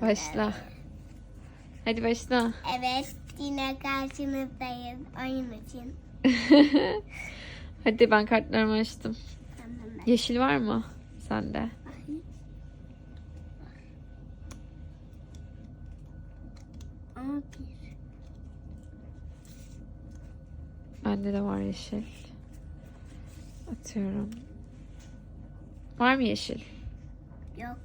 Başla. Hadi başla. Evet yine karşınızdayız oyun için. Hadi ben kartlarımı açtım. Tamam. Yeşil var mı sende? Bende de var yeşil. Atıyorum. Var mı yeşil? Yok.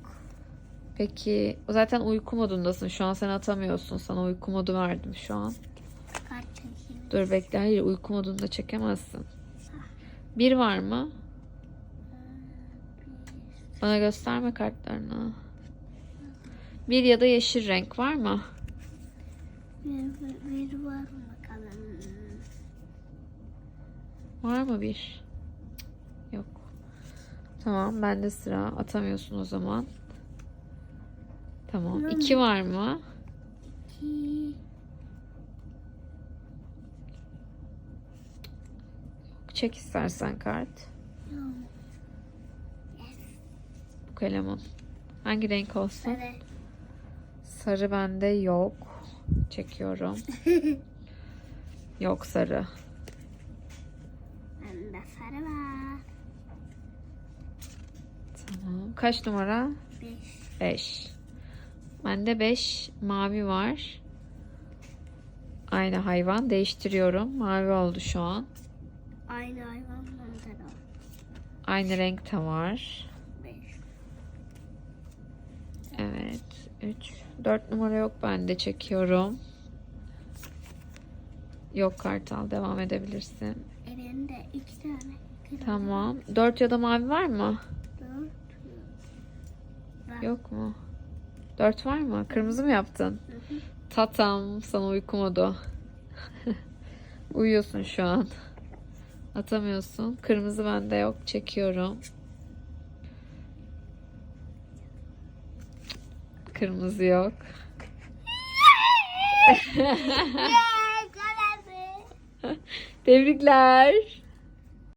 Peki o zaten uyku modundasın. Şu an sen atamıyorsun. Sana uyku modu verdim şu an. Dur bekle. Hayır uyku modunda çekemezsin. Bir var mı? Bana gösterme kartlarını. Bir ya da yeşil renk var mı? Bir, var mı bakalım. Var mı bir? Yok. Tamam bende sıra. Atamıyorsun o zaman. Tamam. İki var mı? İki. Çek istersen kart. Yok. Bu kalemun. Hangi renk olsun? Evet. Sarı bende yok. Çekiyorum. Yok sarı. Bende sarı var. Tamam. Kaç numara? Beş. 5. Bende 5 mavi var. Aynı hayvan. Değiştiriyorum. Mavi oldu şu an. Aynı hayvan var. Aynı renk de var. Beş. Evet. 3. 4 numara yok bende. Çekiyorum. Yok kartal. Devam edebilirsin. Elinde iki tane. kırmızı, Tamam. 4 ya da mavi var mı? Dört. Var. Yok mu? 4 var mı? Kırmızı mı yaptın? Hı hı. Tatam sana uyku modu. Uyuyorsun şu an. Atamıyorsun. Kırmızı bende yok. Çekiyorum. Kırmızı yok. Tebrikler.